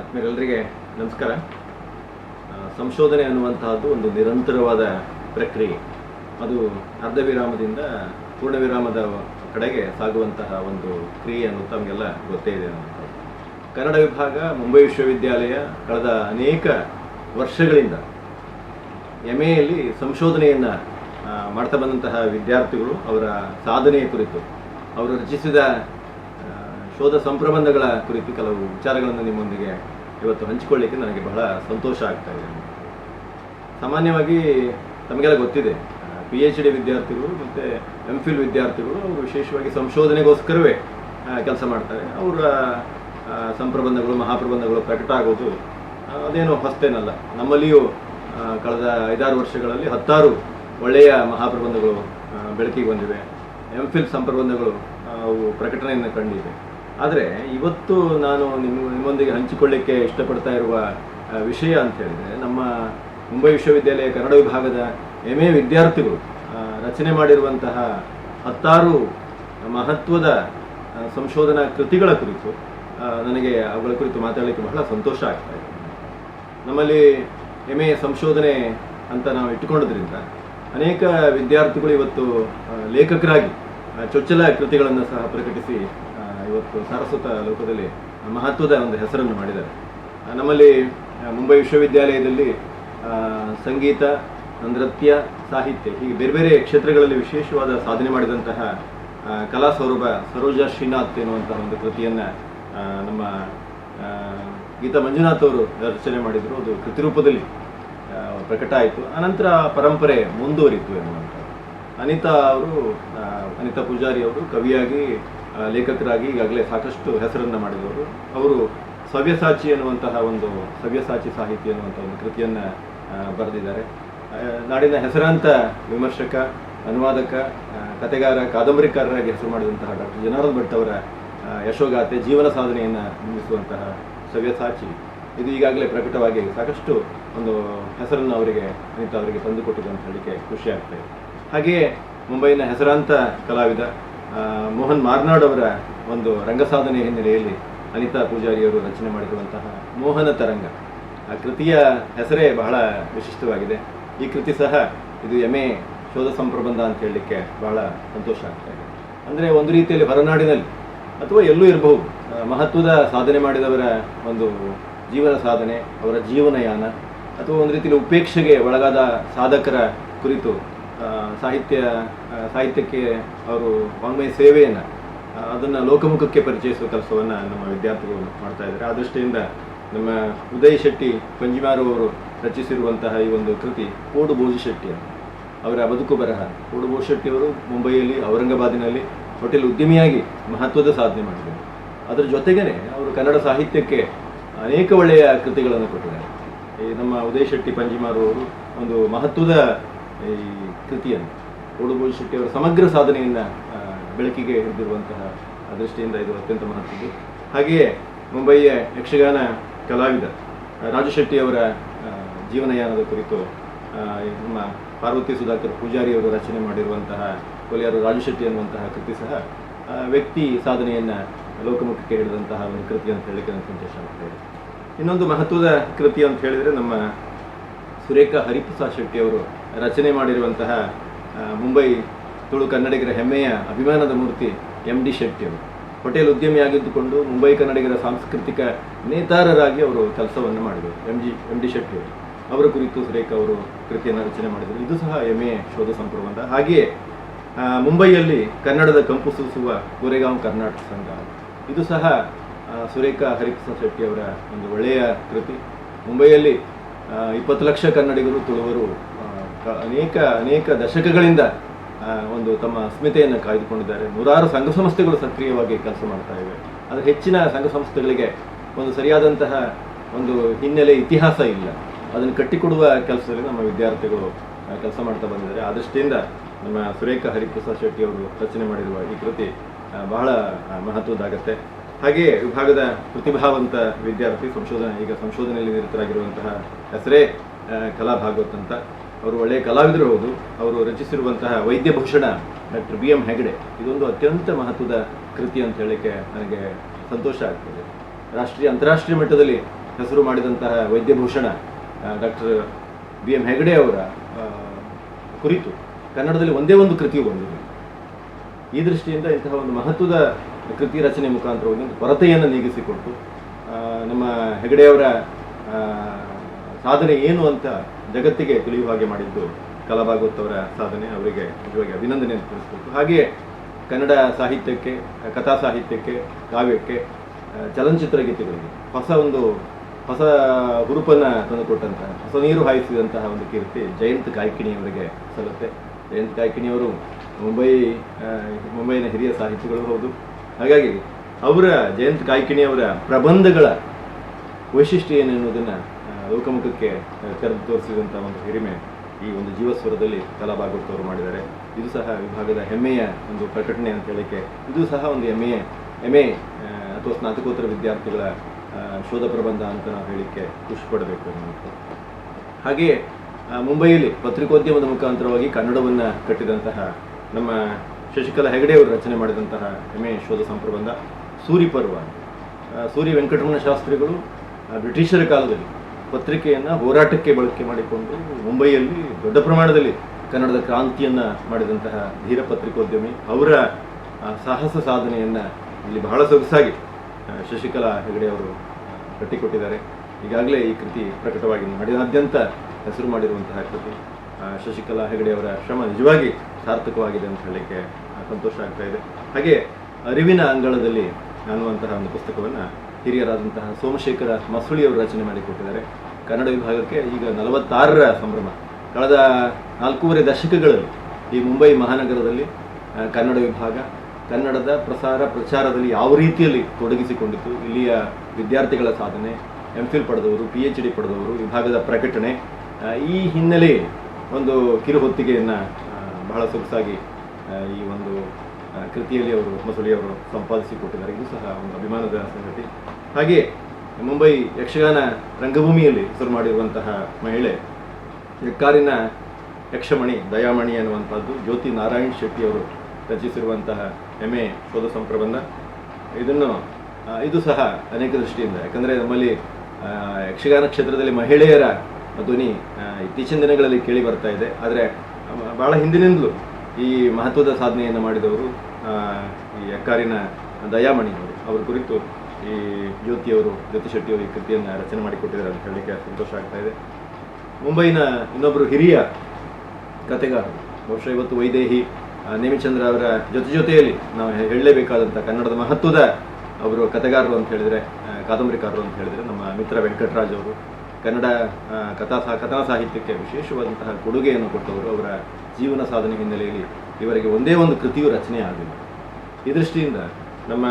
ಆತ್ಮೀಯರೆಲ್ಲರಿಗೆ ನಮಸ್ಕಾರ. ಸಂಶೋಧನೆ ಅನ್ನುವಂತಹದ್ದು ಒಂದು ನಿರಂತರವಾದ ಪ್ರಕ್ರಿಯೆ. ಅದು ಅರ್ಧ ವಿರಾಮದಿಂದ ಪೂರ್ಣ ವಿರಾಮದ ಕಡೆಗೆ ಸಾಗುವಂತಹ ಒಂದು ಕ್ರಿಯೆ ಅನ್ನು ತಮಗೆಲ್ಲ ಗೊತ್ತೇ ಇದೆ ಅನ್ನುವಂಥದ್ದು. ಕನ್ನಡ ವಿಭಾಗ, ಮುಂಬೈ ವಿಶ್ವವಿದ್ಯಾಲಯ ಕಳೆದ ಅನೇಕ ವರ್ಷಗಳಿಂದ ಎಂ ಎಯಲ್ಲಿ ಸಂಶೋಧನೆಯನ್ನು ಮಾಡ್ತಾ ಬಂದಂತಹ ವಿದ್ಯಾರ್ಥಿಗಳು ಅವರ ಸಾಧನೆಯ ಕುರಿತು. ಅವರು ರಚಿಸಿದ ಶೋಧ ಸಂಪ್ರಬಂಧಗಳ ಕುರಿತು ಕೆಲವು ವಿಚಾರಗಳನ್ನು ನಿಮ್ಮೊಂದಿಗೆ ಇವತ್ತು ಹಂಚಿಕೊಳ್ಳಿಕ್ಕೆ ನನಗೆ ಬಹಳ ಸಂತೋಷ ಆಗ್ತಾ ಇದೆ. ಸಾಮಾನ್ಯವಾಗಿ ತಮಗೆಲ್ಲ ಗೊತ್ತಿದೆ ಪಿ ಎಚ್ ಡಿ ವಿದ್ಯಾರ್ಥಿಗಳು ಮತ್ತು ಎಂ ಫಿಲ್ ವಿದ್ಯಾರ್ಥಿಗಳು ವಿಶೇಷವಾಗಿ ಸಂಶೋಧನೆಗೋಸ್ಕರವೇ ಕೆಲಸ ಮಾಡ್ತಾರೆ. ಅವರ ಸಂಪ್ರಬಂಧಗಳು, ಮಹಾಪ್ರಬಂಧಗಳು ಪ್ರಕಟ ಆಗೋದು ಅದೇನು ಹೊಸ್ತೇನಲ್ಲ. ನಮ್ಮಲ್ಲಿಯೂ ಕಳೆದ ಐದಾರು ವರ್ಷಗಳಲ್ಲಿ ಹತ್ತಾರು ಒಳ್ಳೆಯ ಮಹಾಪ್ರಬಂಧಗಳು ಬೆಳಕಿಗೆ ಬಂದಿವೆ. ಎಂ ಫಿಲ್ ಸಂಪ್ರಬಂಧಗಳು ಅವು ಪ್ರಕಟಣೆಯನ್ನು ಕಂಡಿವೆ. ಆದರೆ ಇವತ್ತು ನಾನು ನಿಮ್ಮ ನಿಮ್ಮೊಂದಿಗೆ ಹಂಚಿಕೊಳ್ಳಿಕ್ಕೆ ಇಷ್ಟಪಡ್ತಾ ಇರುವ ವಿಷಯ ಅಂತ ಹೇಳಿದರೆ ನಮ್ಮ ಮುಂಬೈ ವಿಶ್ವವಿದ್ಯಾಲಯ ಕನ್ನಡ ವಿಭಾಗದ ಎಂ ಎ ವಿದ್ಯಾರ್ಥಿಗಳು ರಚನೆ ಮಾಡಿರುವಂತಹ ಹತ್ತಾರು ಮಹತ್ವದ ಸಂಶೋಧನಾ ಕೃತಿಗಳ ಕುರಿತು ನನಗೆ ಅವುಗಳ ಕುರಿತು ಮಾತಾಡಲಿಕ್ಕೆ ಬಹಳ ಸಂತೋಷ ಆಗ್ತಾ ಇದೆ. ನಮ್ಮಲ್ಲಿ ಎಂ ಎ ಸಂಶೋಧನೆ ಅಂತ ನಾವು ಇಟ್ಟುಕೊಂಡಿದ್ರಿಂದ ಅನೇಕ ವಿದ್ಯಾರ್ಥಿಗಳು ಇವತ್ತು ಲೇಖಕರಾಗಿ ಚೊಚ್ಚಲ ಕೃತಿಗಳನ್ನು ಸಹ ಪ್ರಕಟಿಸಿ ಇವತ್ತು ಸಾರಸ್ವತ ಲೋಕದಲ್ಲಿ ಮಹತ್ವದ ಒಂದು ಹೆಸರನ್ನು ಮಾಡಿದ್ದಾರೆ. ನಮ್ಮಲ್ಲಿ ಮುಂಬೈ ವಿಶ್ವವಿದ್ಯಾಲಯದಲ್ಲಿ ಸಂಗೀತ, ನೃತ್ಯ, ಸಾಹಿತ್ಯ, ಹೀಗೆ ಬೇರೆ ಬೇರೆ ಕ್ಷೇತ್ರಗಳಲ್ಲಿ ವಿಶೇಷವಾದ ಸಾಧನೆ ಮಾಡಿದಂತಹ ಕಲಾ ಸ್ವರೂಪ ಸರೋಜಾ ಶ್ರೀನಾಥ್ ಎನ್ನುವಂತಹ ಒಂದು ಕೃತಿಯನ್ನು ನಮ್ಮ ಗೀತಾ ಮಂಜುನಾಥ್ ಅವರು ರಚನೆ ಮಾಡಿದರು. ಅದು ಕೃತಿರೂಪದಲ್ಲಿ ರೂಪದಲ್ಲಿ ಪ್ರಕಟ ಆಯಿತು. ಆನಂತರ ಪರಂಪರೆ ಮುಂದುವರಿತು ಎನ್ನುವಂಥದ್ದು. ಅನಿತಾ ಅವರು ಅನಿತಾ ಪೂಜಾರಿ ಅವರು ಕವಿಯಾಗಿ ಲೇಖಕರಾಗಿ ಈಗಾಗಲೇ ಸಾಕಷ್ಟು ಹೆಸರನ್ನು ಮಾಡಿದವರು. ಅವರು ಸವ್ಯಸಾಚಿ ಅನ್ನುವಂತಹ ಒಂದು, ಸವ್ಯಸಾಚಿ ಸಾಹಿತ್ಯ ಅನ್ನುವಂಥ ಒಂದು ಕೃತಿಯನ್ನು ಬರೆದಿದ್ದಾರೆ. ನಾಡಿನ ಹೆಸರಾಂತ ವಿಮರ್ಶಕ, ಅನುವಾದಕ ಕತೆಗಾರ, ಕಾದಂಬರಿಕಾರರಾಗಿ ಹೆಸರು ಮಾಡಿದಂತಹ ಡಾಕ್ಟರ್ ಜನಾರ್ದನ್ ಭಟ್ ಅವರ ಯಶೋಗಾಥೆ, ಜೀವನ ಸಾಧನೆಯನ್ನು ನಿರ್ಮಿಸುವಂತಹ ಸವ್ಯಸಾಚಿ. ಇದು ಈಗಾಗಲೇ ಪ್ರಕಟವಾಗಿ ಸಾಕಷ್ಟು ಒಂದು ಹೆಸರನ್ನು ಅವರಿಗೆ, ಅನಿತಾ ಅವರಿಗೆ ತಂದುಕೊಟ್ಟಿದೆ ಅಂತ ಹೇಳಲಿಕ್ಕೆ ಖುಷಿ ಆಗ್ತಾ ಇದೆ. ಹಾಗೆಯೇ ಮುಂಬೈನ ಹೆಸರಾಂತ ಕಲಾವಿದ ಮೋಹನ್ ಮಾರ್ನಾಡ್ ಅವರ ಒಂದು ರಂಗಸಾಧನೆ ಹಿನ್ನೆಲೆಯಲ್ಲಿ ಅನಿತಾ ಪೂಜಾರಿಯವರು ರಚನೆ ಮಾಡಿರುವಂತಹ ಮೋಹನ ತರಂಗ. ಆ ಕೃತಿಯ ಹೆಸರೇ ಬಹಳ ವಿಶಿಷ್ಟವಾಗಿದೆ. ಈ ಕೃತಿ ಸಹ ಇದು ಎಂ ಎ ಶೋಧ ಸಂಪ್ರಬಂಧ ಅಂತ ಹೇಳಲಿಕ್ಕೆ ಬಹಳ ಸಂತೋಷ ಆಗ್ತಾ ಇದೆ. ಅಂದರೆ ಒಂದು ರೀತಿಯಲ್ಲಿ ಹೊರನಾಡಿನಲ್ಲಿ ಅಥವಾ ಎಲ್ಲೂ ಇರಬಹುದು. ಮಹತ್ವದ ಸಾಧನೆ ಮಾಡಿದವರ ಒಂದು ಜೀವನ ಸಾಧನೆ, ಅವರ ಜೀವನಯಾನ ಅಥವಾ ಒಂದು ರೀತಿಯಲ್ಲಿ ಉಪೇಕ್ಷೆಗೆ ಒಳಗಾದ ಸಾಧಕರ ಕುರಿತು ಸಾಹಿತ್ಯ ಸಾಹಿತ್ಯಕ್ಕೆ ಅವರು ವಾಂಗ್ಮಯ ಸೇವೆಯನ್ನು ಅದನ್ನು ಲೋಕಮುಖಕ್ಕೆ ಪರಿಚಯಿಸುವ ಕೆಲಸವನ್ನು ನಮ್ಮ ವಿದ್ಯಾರ್ಥಿಗಳು ಮಾಡ್ತಾ ಇದ್ದಾರೆ. ಆ ದೃಷ್ಟಿಯಿಂದ ನಮ್ಮ ಉದಯ್ ಶೆಟ್ಟಿ ಪಂಜಿಮಾರು ಅವರು ರಚಿಸಿರುವಂತಹ ಈ ಒಂದು ಕೃತಿ, ಕೋಡು ಬೋಜಿ ಶೆಟ್ಟಿ ಅಂತ. ಅವರ ಬದುಕು ಬರಹ. ಕೋಡು ಬೋಜಿ ಶೆಟ್ಟಿ ಅವರು ಮುಂಬೈಯಲ್ಲಿ, ಔರಂಗಾಬಾದಿನಲ್ಲಿ ಹೋಟೆಲ್ ಉದ್ಯಮಿಯಾಗಿ ಮಹತ್ವದ ಸಾಧನೆ ಮಾಡಿದರು. ಅದರ ಜೊತೆಗೇ ಅವರು ಕನ್ನಡ ಸಾಹಿತ್ಯಕ್ಕೆ ಅನೇಕ ಒಳ್ಳೆಯ ಕೃತಿಗಳನ್ನು ಕೊಟ್ಟಿದ್ದಾರೆ. ಈ ನಮ್ಮ ಉದಯ್ ಶೆಟ್ಟಿ ಪಂಜಿಮಾರು ಅವರು ಒಂದು ಮಹತ್ವದ ಈ ಕೃತಿಯನ್ನು ಉಡುಗು ಶೆಟ್ಟಿಯವರ ಸಮಗ್ರ ಸಾಧನೆಯನ್ನು ಬೆಳಕಿಗೆ ಹಿಡಿದಿರುವಂತಹ ದೃಷ್ಟಿಯಿಂದ ಇದು ಅತ್ಯಂತ ಮಹತ್ವದ್ದು. ಹಾಗೆಯೇ ಮುಂಬಯಿಯ ಯಕ್ಷಗಾನ ಕಲಾವಿದ ರಾಜು ಶೆಟ್ಟಿ ಅವರ ಜೀವನಯಾನದ ಕುರಿತು ನಮ್ಮ ಪಾರ್ವತಿ ಸುಧಾಕರ್ ಪೂಜಾರಿ ಅವರು ರಚನೆ ಮಾಡಿರುವಂತಹ ಕೊಲಿಯಾರು ರಾಜು ಶೆಟ್ಟಿ ಅನ್ನುವಂತಹ ಕೃತಿ ಸಹ ವ್ಯಕ್ತಿ ಸಾಧನೆಯನ್ನು ಲೋಕಮುಖಕ್ಕೆ ಹಿಡಿದಂತಹ ಒಂದು ಕೃತಿ ಅಂತ ಹೇಳಲಿಕ್ಕೆ ನನಗೆ ಸಂತೋಷ ಆಗ್ತಾ ಇನ್ನೊಂದು ಮಹತ್ವದ ಕೃತಿ ಅಂತ ಹೇಳಿದರೆ ನಮ್ಮ ಸುರೇಖಾ ಹರಿಪ್ರಸಾದ್ ಶೆಟ್ಟಿ ಅವರು ರಚನೆ ಮಾಡಿರುವಂತಹ ಮುಂಬೈ ತುಳು ಕನ್ನಡಿಗರ ಹೆಮ್ಮೆಯ ಅಭಿಮಾನದ ಮೂರ್ತಿ ಎಂ ಡಿ ಶೆಟ್ಟಿ ಅವರು ಹೋಟೆಲ್ ಉದ್ಯಮಿಯಾಗಿದ್ದುಕೊಂಡು ಮುಂಬೈ ಕನ್ನಡಿಗರ ಸಾಂಸ್ಕೃತಿಕ ನೇತಾರರಾಗಿ ಅವರು ಕೆಲಸವನ್ನು ಮಾಡಿದರು, M G, M D Shetty ಅವರು ಕುರಿತು ಸುರೇಖಾ ಅವರು ಕೃತಿಯನ್ನು ರಚನೆ ಮಾಡಿದರು. ಇದು ಸಹ ಹೆಮ್ಮೆಯ ಶೋಧ ಸಂಪ್ರಬಂಧ ಹಾಗೆಯೇ ಮುಂಬೈಯಲ್ಲಿ ಕನ್ನಡದ ಕಂಪು ಸೂಸುವ ಗೋರೆಗಾಂವ್ ಕರ್ನಾಟಕ ಸಂಘ ಇದು ಸಹ ಸುರೇಖಾ ಹರಿಪ್ರಸಾದ್ ಶೆಟ್ಟಿ ಅವರ ಒಂದು ಒಳ್ಳೆಯ ಕೃತಿ. ಮುಂಬೈಯಲ್ಲಿ ಇಪ್ಪತ್ತು ಲಕ್ಷ ಕನ್ನಡಿಗರು, ತುಳುವರು ಅನೇಕ ಅನೇಕ ದಶಕಗಳಿಂದ ಒಂದು ತಮ್ಮ ಅಸ್ಮಿತೆಯನ್ನು ಕಾಯ್ದುಕೊಂಡಿದ್ದಾರೆ. ನೂರಾರು ಸಂಘ ಸಂಸ್ಥೆಗಳು ಸಕ್ರಿಯವಾಗಿ ಕೆಲಸ ಮಾಡ್ತಾ ಇವೆ. ಆದರೆ ಹೆಚ್ಚಿನ ಸಂಘ ಸಂಸ್ಥೆಗಳಿಗೆ ಒಂದು ಸರಿಯಾದಂತಹ ಒಂದು ಹಿನ್ನೆಲೆ ಇತಿಹಾಸ ಇಲ್ಲ. ಅದನ್ನು ಕಟ್ಟಿಕೊಡುವ ಕೆಲಸದಲ್ಲಿ ನಮ್ಮ ವಿದ್ಯಾರ್ಥಿಗಳು ಕೆಲಸ ಮಾಡ್ತಾ ಬಂದಿದ್ದಾರೆ. ಆ ದೃಷ್ಟಿಯಿಂದ ನಮ್ಮ ಸುರೇಖಾ ಹರಿಪ್ರಸಾದ್ ಶೆಟ್ಟಿ ಅವರು ರಚನೆ ಮಾಡಿರುವ ಈ ಕೃತಿ ಬಹಳ ಮಹತ್ವದ್ದಾಗತ್ತೆ. ಹಾಗೆಯೇ ವಿಭಾಗದ ಪ್ರತಿಭಾವಂತ ವಿದ್ಯಾರ್ಥಿ ಸಂಶೋಧನೆ, ಈಗ ಸಂಶೋಧನೆಯಲ್ಲಿ ನಿರತರಾಗಿರುವಂತಹ ಹೆಸರೇ ಕಲಾ ಭಾಗವತ್ ಅಂತ. ಅವರು ಒಳ್ಳೆಯ ಕಲಾವಿದರು ಹೌದು. ಅವರು ರಚಿಸಿರುವಂತಹ ವೈದ್ಯಭೂಷಣ ಡಾಕ್ಟರ್ ಬಿ ಎಂ ಹೆಗಡೆ. ಇದೊಂದು ಅತ್ಯಂತ ಮಹತ್ವದ ಕೃತಿ ಅಂತ ಹೇಳಲಿಕ್ಕೆ ನನಗೆ ಸಂತೋಷ ಆಗ್ತದೆ. ರಾಷ್ಟ್ರೀಯ, ಅಂತಾರಾಷ್ಟ್ರೀಯ ಮಟ್ಟದಲ್ಲಿ ಹೆಸರು ಮಾಡಿದಂತಹ ವೈದ್ಯಭೂಷಣ ಡಾಕ್ಟರ್ ಬಿ ಎಂ ಹೆಗಡೆ ಅವರ ಕುರಿತು ಕನ್ನಡದಲ್ಲಿ ಒಂದೇ ಒಂದು ಕೃತಿಯು ಬಂದಿದೆ. ಈ ದೃಷ್ಟಿಯಿಂದ ಇಂತಹ ಒಂದು ಮಹತ್ವದ ಕೃತಿ ರಚನೆ ಮುಖಾಂತರವಾಗಿ ಒಂದು ಕೊರತೆಯನ್ನು ನೀಗಿಸಿಕೊಟ್ಟು ನಮ್ಮ ಹೆಗಡೆಯವರ ಸಾಧನೆ ಏನು ಅಂತ ಜಗತ್ತಿಗೆ ತಿಳಿಯುವ ಹಾಗೆ ಮಾಡಿದ್ದು ಕಲಾಭಾಗವತ್ ಅವರ ಸಾಧನೆ, ಅವರಿಗೆ ನಿಜವಾಗಿ ಅಭಿನಂದನೆ ತಿಳಿಸಬೇಕು ಹಾಗೆಯೇ ಕನ್ನಡ ಸಾಹಿತ್ಯಕ್ಕೆ, ಕಥಾ ಸಾಹಿತ್ಯಕ್ಕೆ, ಕಾವ್ಯಕ್ಕೆ ಚಲನಚಿತ್ರ ಗೀತೆಗಳಿಗೆ ಹೊಸ ಒಂದು, ಹೊಸ ಹುರುಪನ್ನು ತಂದುಕೊಟ್ಟಂತಹ, ಹೊಸ ನೀರು ಹಾಯಿಸಿದಂತಹ ಒಂದು ಕೀರ್ತಿ ಜಯಂತ್ ಕಾಯ್ಕಿಣಿಯವರಿಗೆ ಸಲ್ಲುತ್ತೆ. ಜಯಂತ್ ಕಾಯ್ಕಿಣಿಯವರು ಮುಂಬೈ ಮುಂಬೈನ ಹಿರಿಯ ಸಾಹಿತಿಗಳು ಹೌದು. ಹಾಗಾಗಿ ಅವರ ಜಯಂತ್ ಕಾಯ್ಕಿಣಿಯವರ ಪ್ರಬಂಧಗಳ ವೈಶಿಷ್ಟ್ಯ ಏನು ಲೋಕಮುಖಕ್ಕೆ ಕರೆದು ತೋರಿಸಿದಂಥ ಒಂದು ಹಿರಿಮೆ ಈ ಒಂದು ಜೀವಸ್ವರದಲ್ಲಿ ಕಲಾ ಅವರು ಮಾಡಿದ್ದಾರೆ. ಇದು ಸಹ ವಿಭಾಗದ ಹೆಮ್ಮೆಯ ಒಂದು ಪ್ರಕಟಣೆ ಅಂತ ಹೇಳಿಕೆ ಇದು ಸಹ ಒಂದು ಹೆಮ್ಮೆಯ ಎಂ ಎ ಅಥವಾ ಸ್ನಾತಕೋತ್ತರ ವಿದ್ಯಾರ್ಥಿಗಳ ಶೋಧ ಪ್ರಬಂಧ ಅಂತ ನಾವು ಹೇಳಿಕ್ಕೆ ಖುಷಿ ಪಡಬೇಕು ಅನ್ನೋದು ಹಾಗೆಯೇ ಮುಂಬೈಯಲ್ಲಿ ಪತ್ರಿಕೋದ್ಯಮದ ಮುಖಾಂತರವಾಗಿ ಕನ್ನಡವನ್ನು ಕಟ್ಟಿದಂತಹ ನಮ್ಮ ಶಶಿಕಲಾ ಹೆಗಡೆಯವರು ರಚನೆ ಮಾಡಿದಂತಹ ಹೆಮ್ಮೆ ಶೋಧ ಸಂಪ್ರಬಂಧ, ಸೂರಿ ಪರ್ವ. ಸೂರಿ ವೆಂಕಟರಮಣ ಶಾಸ್ತ್ರಿಗಳು ಬ್ರಿಟಿಷರ ಕಾಲದಲ್ಲಿ ಪತ್ರಿಕೆಯನ್ನು ಹೋರಾಟಕ್ಕೆ ಬಳಕೆ ಮಾಡಿಕೊಂಡು ಮುಂಬೈಯಲ್ಲಿ ದೊಡ್ಡ ಪ್ರಮಾಣದಲ್ಲಿ ಕನ್ನಡದ ಕ್ರಾಂತಿಯನ್ನು ಮಾಡಿದಂತಹ ಧೀರ ಪತ್ರಿಕೋದ್ಯಮಿ. ಅವರ ಸಾಹಸ ಸಾಧನೆಯನ್ನು ಇಲ್ಲಿ ಬಹಳ ಸೊಗಸಾಗಿ ಶಶಿಕಲಾ ಹೆಗಡೆ ಅವರು ಕಟ್ಟಿಕೊಟ್ಟಿದ್ದಾರೆ. ಈಗಾಗಲೇ ಈ ಕೃತಿ ಪ್ರಕಟವಾಗಿ ನಾಡಿನಾದ್ಯಂತ ಹೆಸರು ಮಾಡಿರುವಂತಹ ಕೃತಿ. ಶಶಿಕಲಾ ಹೆಗಡೆ ಅವರ ಶ್ರಮ ನಿಜವಾಗಿ ಸಾರ್ಥಕವಾಗಿದೆ ಅಂತ ಹೇಳಲಿಕ್ಕೆ ಸಂತೋಷ ಆಗ್ತಾ ಇದೆ. ಹಾಗೆ ಅರಿವಿನ ಅಂಗಳದಲ್ಲಿ ಅನ್ನುವಂತಹ ಒಂದು ಪುಸ್ತಕವನ್ನು ಹಿರಿಯರಾದಂತಹ ಸೋಮಶೇಖರ ಅವರು ರಚನೆ ಮಾಡಿಕೊಟ್ಟಿದ್ದಾರೆ ಕನ್ನಡ ವಿಭಾಗಕ್ಕೆ ಈಗ ನಲವತ್ತಾರರ ಸಂಭ್ರಮ. ಕಳೆದ ನಾಲ್ಕೂವರೆ ದಶಕಗಳಲ್ಲಿ ಈ ಮುಂಬೈ ಮಹಾನಗರದಲ್ಲಿ ಕನ್ನಡ ವಿಭಾಗ ಕನ್ನಡದ ಪ್ರಸಾರ ಪ್ರಚಾರದಲ್ಲಿ ಯಾವ ರೀತಿಯಲ್ಲಿ ತೊಡಗಿಸಿಕೊಂಡಿತ್ತು, ಇಲ್ಲಿಯ ವಿದ್ಯಾರ್ಥಿಗಳ ಸಾಧನೆ, ಎಂ ಫಿಲ್ ಪಡೆದವರು ಪಿ ಎಚ್ ಡಿ ಪಡೆದವರು, ವಿಭಾಗದ ಪ್ರಕಟಣೆ ಈ ಹಿನ್ನೆಲೆಯಲ್ಲಿ ಒಂದು ಕಿರುಹೊತ್ತಿಗೆಯನ್ನು ಬಹಳ ಸೊಗಸಾಗಿ ಈ ಒಂದು ಕೃತಿಯಲ್ಲಿ ಅವರು ಮಸೂಳಿಯವರು ಸಂಪಾದಿಸಿಕೊಟ್ಟಿದ್ದಾರೆ ಇದು ಸಹ ಒಂದು ಅಭಿಮಾನದ ಸಂಗತಿ. ಹಾಗೆಯೇ ಮುಂಬೈ ಯಕ್ಷಗಾನ ರಂಗಭೂಮಿಯಲ್ಲಿ ಹೆಸರು ಮಾಡಿರುವಂತಹ ಮಹಿಳೆ ಎಕ್ಕಾರಿನ ಯಕ್ಷಮಣಿ, ದಯಾಮಣಿ ಅನ್ನುವಂಥದ್ದು ಜ್ಯೋತಿ ನಾರಾಯಣ್ ಶೆಟ್ಟಿ ಅವರು ರಚಿಸಿರುವಂತಹ ಹೆಮ್ಮೆ, ಶೋಧ ಸಂಪ್ರಬಂಧ. ಇದನ್ನು ಇದು ಸಹ ಅನೇಕ ದೃಷ್ಟಿಯಿಂದ, ಯಾಕಂದರೆ ನಮ್ಮಲ್ಲಿ ಯಕ್ಷಗಾನ ಕ್ಷೇತ್ರದಲ್ಲಿ ಮಹಿಳೆಯರ ಧ್ವನಿ ಇತ್ತೀಚಿನ ದಿನಗಳಲ್ಲಿ ಕೇಳಿ ಬರ್ತಾ ಇದೆ. ಆದರೆ ಭಾಳ ಹಿಂದಿನಿಂದಲೂ ಈ ಮಹತ್ವದ ಸಾಧನೆಯನ್ನು ಮಾಡಿದವರು ಈ ಅಕ್ಕಾರಿನ ದಯಾಮಣಿ ಅವರು. ಅವ್ರ ಕುರಿತು ಈ ಜ್ಯೋತಿಯವರು ಜ್ಯೋತಿ ಶೆಟ್ಟಿಯವರು ಈ ಕೃತಿಯನ್ನು ರಚನೆ ಮಾಡಿಕೊಟ್ಟಿದ್ದಾರೆ ಅಂತ ಹೇಳಲಿಕ್ಕೆ ಸಂತೋಷ ಆಗ್ತಾ ಇದೆ. ಮುಂಬೈನ ಇನ್ನೊಬ್ಬರು ಹಿರಿಯ ಕತೆಗಾರರು ಬಹುಶಃ ಇವತ್ತು ವೈದೇಹಿ ನೇಮಿಚಂದ್ರ ಅವರ ಜೊತೆ ಜೊತೆಯಲ್ಲಿ ನಾವು ಹೇಳಲೇಬೇಕಾದಂಥ ಕನ್ನಡದ ಮಹತ್ವದ ಅವರು ಕತೆಗಾರರು ಅಂತ ಹೇಳಿದರೆ ಕಾದಂಬರಿಕಾರರು ಅಂತ ಹೇಳಿದರೆ ನಮ್ಮ ಮಿತ್ರ ವೆಂಕಟರಾಜ್ ಅವರು ಕನ್ನಡ ಕಥಾ ಸಾ, ಕಥಾ ಸಾಹಿತ್ಯಕ್ಕೆ ವಿಶೇಷವಾದಂತಹ ಕೊಡುಗೆಯನ್ನು ಕೊಟ್ಟವರು ಅವರ ಜೀವನ ಸಾಧನೆ ಹಿನ್ನೆಲೆಯಲ್ಲಿ ಇವರಿಗೆ ಒಂದೇ ಒಂದು ಕೃತಿಯು ರಚನೆ ಆಗಿಲ್ಲ. ಈ ದೃಷ್ಟಿಯಿಂದ ನಮ್ಮ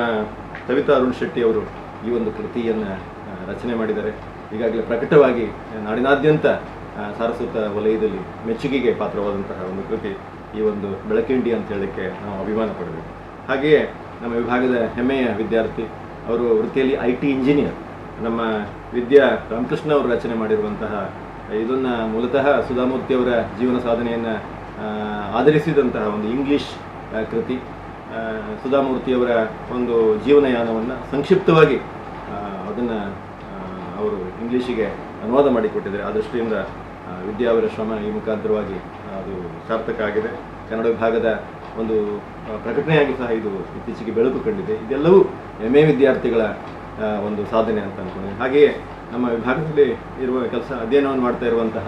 ಕವಿತಾ ಅರುಣ್ ಶೆಟ್ಟಿ ಅವರು ಈ ಒಂದು ಕೃತಿಯನ್ನು ರಚನೆ ಮಾಡಿದ್ದಾರೆ. ಈಗಾಗಲೇ ಪ್ರಕಟವಾಗಿ ನಾಡಿನಾದ್ಯಂತ ಸಾರಸ್ವತ ವಲಯದಲ್ಲಿ ಮೆಚ್ಚುಗೆಗೆ ಪಾತ್ರವಾದಂತಹ ಒಂದು ಕೃತಿ ಈ ಒಂದು ಬೆಳಕಿಂಡಿ ಅಂತ ಹೇಳಲಿಕ್ಕೆ ನಾವು ಅಭಿಮಾನ ಪಡಬೇಕು. ಹಾಗೆಯೇ ನಮ್ಮ ವಿಭಾಗದ ಹೆಮ್ಮೆಯ ವಿದ್ಯಾರ್ಥಿ, ಅವರು ವೃತ್ತಿಯಲ್ಲಿ ಐ ಟಿ ಇಂಜಿನಿಯರ್. ನಮ್ಮ ವಿದ್ಯಾ ರಾಮಕೃಷ್ಣ ಅವರು ರಚನೆ ಮಾಡಿರುವಂತಹ ಇದನ್ನು ಮೂಲತಃ ಸುಧಾಮೂರ್ತಿ ಅವರ ಜೀವನ ಸಾಧನೆಯನ್ನು ಆಧರಿಸಿದಂತಹ ಒಂದು ಇಂಗ್ಲಿಷ್ ಕೃತಿ. ಸುಧಾಮೂರ್ತಿ ಸುಧಾಮೂರ್ತಿಯವರ ಒಂದು ಜೀವನಯಾನವನ್ನು ಸಂಕ್ಷಿಪ್ತವಾಗಿ ಅದನ್ನು ಅವರು ಇಂಗ್ಲೀಷಿಗೆ ಅನುವಾದ ಮಾಡಿಕೊಟ್ಟಿದ್ದಾರೆ. ಆ ದೃಷ್ಟಿಯಿಂದ ಆ, ವಿದ್ಯಾ ಅವರ ಶ್ರಮ ಈ ಮುಖಾಂತರವಾಗಿ ಅದು ಸಾರ್ಥಕ ಆಗಿದೆ. ಕನ್ನಡ ವಿಭಾಗದ ಒಂದು ಪ್ರಕಟಣೆಯಾಗಿ ಸಹ ಇದು ಇತ್ತೀಚೆಗೆ ಬೆಳಕು ಕಂಡಿದೆ. ಇದೆಲ್ಲವೂ ಎಂ ಎ ವಿದ್ಯಾರ್ಥಿಗಳ ಒಂದು ಸಾಧನೆ ಅಂತ ಅಂದ್ಕೊಂಡಿದ್ದೀನಿ ಹಾಗೆಯೇ ನಮ್ಮ ವಿಭಾಗದಲ್ಲಿ ಇರುವ ಕೆಲಸ, ಅಧ್ಯಯನವನ್ನು ಮಾಡ್ತಾ ಇರುವಂತಹ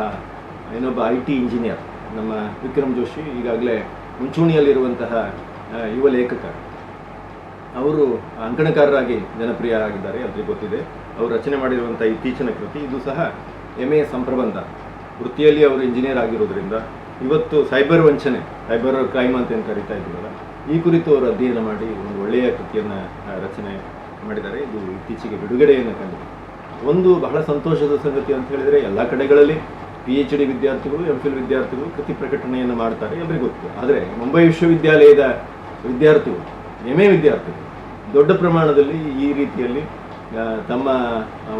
ಇನ್ನೊಬ್ಬ ಐ ಟಿ ಇಂಜಿನಿಯರ್ ನಮ್ಮ ವಿಕ್ರಮ್ ಜೋಶಿ, ಈಗಾಗಲೇ ಮುಂಚೂಣಿಯಲ್ಲಿರುವಂತಹ ಯುವ ಲೇಖಕ. ಅವರು ಅಂಕಣಕಾರರಾಗಿ ಜನಪ್ರಿಯರಾಗಿದ್ದಾರೆ ಅದ್ರಿಗೆ ಗೊತ್ತಿದೆ. ಅವರು ರಚನೆ ಮಾಡಿರುವಂಥ ಇತ್ತೀಚಿನ ಕೃತಿ, ಇದು ಸಹ ಎಂ ಎ ಸಂಪ್ರಬಂಧ. ವೃತ್ತಿಯಲ್ಲಿ ಅವರು ಇಂಜಿನಿಯರ್ ಆಗಿರೋದ್ರಿಂದ ಇವತ್ತು ಸೈಬರ್ ವಂಚನೆ ಸೈಬರ್ ಕ್ರೈಮ್ ಅಂತ ಏನು ಕರಿತಾ ಇದ್ದೀವಲ್ಲ, ಈ ಕುರಿತು ಅವರು ಅಧ್ಯಯನ ಮಾಡಿ ಒಂದು ಒಳ್ಳೆಯ ಕೃತಿಯನ್ನು ರಚನೆ ಮಾಡಿದ್ದಾರೆ. ಇದು ಇತ್ತೀಚೆಗೆ ಬಿಡುಗಡೆಯನ್ನು ಕಂಡಿದೆ. ಒಂದು ಬಹಳ ಸಂತೋಷದ ಸಂಗತಿ ಅಂತ ಹೇಳಿದರೆ, ಎಲ್ಲ ಕಡೆಗಳಲ್ಲಿ ಪಿ ಎಚ್ ಡಿ ವಿದ್ಯಾರ್ಥಿಗಳು ಎಂ ಫಿಲ್ ವಿದ್ಯಾರ್ಥಿಗಳು ಕೃತಿ ಪ್ರಕಟಣೆಯನ್ನು ಮಾಡ್ತಾರೆ ಎಲ್ಲರಿಗೂ ಗೊತ್ತು. ಆದರೆ ಮುಂಬೈ ವಿಶ್ವವಿದ್ಯಾಲಯದ ವಿದ್ಯಾರ್ಥಿಗಳು ಎಂ ಎ ವಿದ್ಯಾರ್ಥಿಗಳು, ದೊಡ್ಡ ಪ್ರಮಾಣದಲ್ಲಿ ಈ ರೀತಿಯಲ್ಲಿ ತಮ್ಮ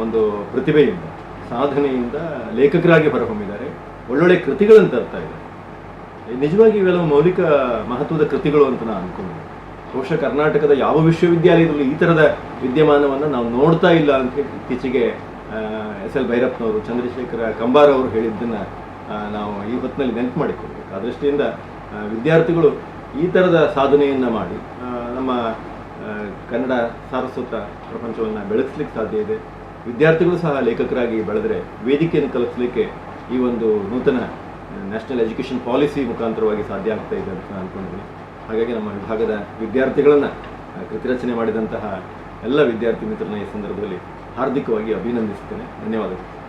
ಒಂದು ಪ್ರತಿಭೆಯಿಂದ, ಸಾಧನೆಯಿಂದ ಲೇಖಕರಾಗಿ ಹೊರಹೊಮ್ಮಿದ್ದಾರೆ. ಒಳ್ಳೊಳ್ಳೆ ಕೃತಿಗಳನ್ನು ತರ್ತಾ ಇದ್ದಾರೆ. ನಿಜವಾಗಿ ಇವೆಲ್ಲವೂ ಮೌಲಿಕ ಮಹತ್ವದ ಕೃತಿಗಳು ಅಂತ ನಾನು ಅನ್ಕೊಂಡಿದ್ದೆ ಬಹುಶಃ ಕರ್ನಾಟಕದ ಯಾವ ವಿಶ್ವವಿದ್ಯಾಲಯದಲ್ಲೂ ಈ ಥರದ ವಿದ್ಯಮಾನವನ್ನು ನಾವು ನೋಡ್ತಾ ಇಲ್ಲ ಅಂತ ಇತ್ತೀಚೆಗೆ ಎಸ್ ಎಲ್ ಭೈರಪ್ಪನವರು, ಚಂದ್ರಶೇಖರ ಕಂಬಾರ್ ಅವರು ಹೇಳಿದ್ದನ್ನು ನಾವು ಈ ಹೊತ್ತಿನಲ್ಲಿ ನೆನಪು ಮಾಡಿಕೊಳ್ಬೇಕು. ಆ ದೃಷ್ಟಿಯಿಂದ ವಿದ್ಯಾರ್ಥಿಗಳು ಈ ಥರದ ಸಾಧನೆಯನ್ನು ಮಾಡಿ ನಮ್ಮ ಕನ್ನಡ ಸಾರಸ್ವತ ಪ್ರಪಂಚವನ್ನು ಬೆಳೆಸಲಿಕ್ಕೆ ಸಾಧ್ಯ ಇದೆ. ವಿದ್ಯಾರ್ಥಿಗಳು ಸಹ ಲೇಖಕರಾಗಿ ಬೆಳೆದರೆ ವೇದಿಕೆಯನ್ನು ಕಲಿಸಲಿಕ್ಕೆ ಈ ಒಂದು ನೂತನ ನ್ಯಾಷನಲ್ ಎಜುಕೇಷನ್ ಪಾಲಿಸಿ ಮುಖಾಂತರವಾಗಿ ಸಾಧ್ಯ ಆಗ್ತಾ ಇದೆ ಅಂತ ನಾನು ಅಂದ್ಕೊಂಡಿದ್ದೀನಿ ಹಾಗಾಗಿ ನಮ್ಮ ವಿಭಾಗದ ವಿದ್ಯಾರ್ಥಿಗಳನ್ನು ಕೃತಿರಚನೆ ಮಾಡಿದಂತಹ ಎಲ್ಲ ವಿದ್ಯಾರ್ಥಿ ಮಿತ್ರನ ಈ ಸಂದರ್ಭದಲ್ಲಿ ಹಾರ್ದಿಕವಾಗಿ ಅಭಿನಂದಿಸುತ್ತೇನೆ. ಧನ್ಯವಾದಗಳು.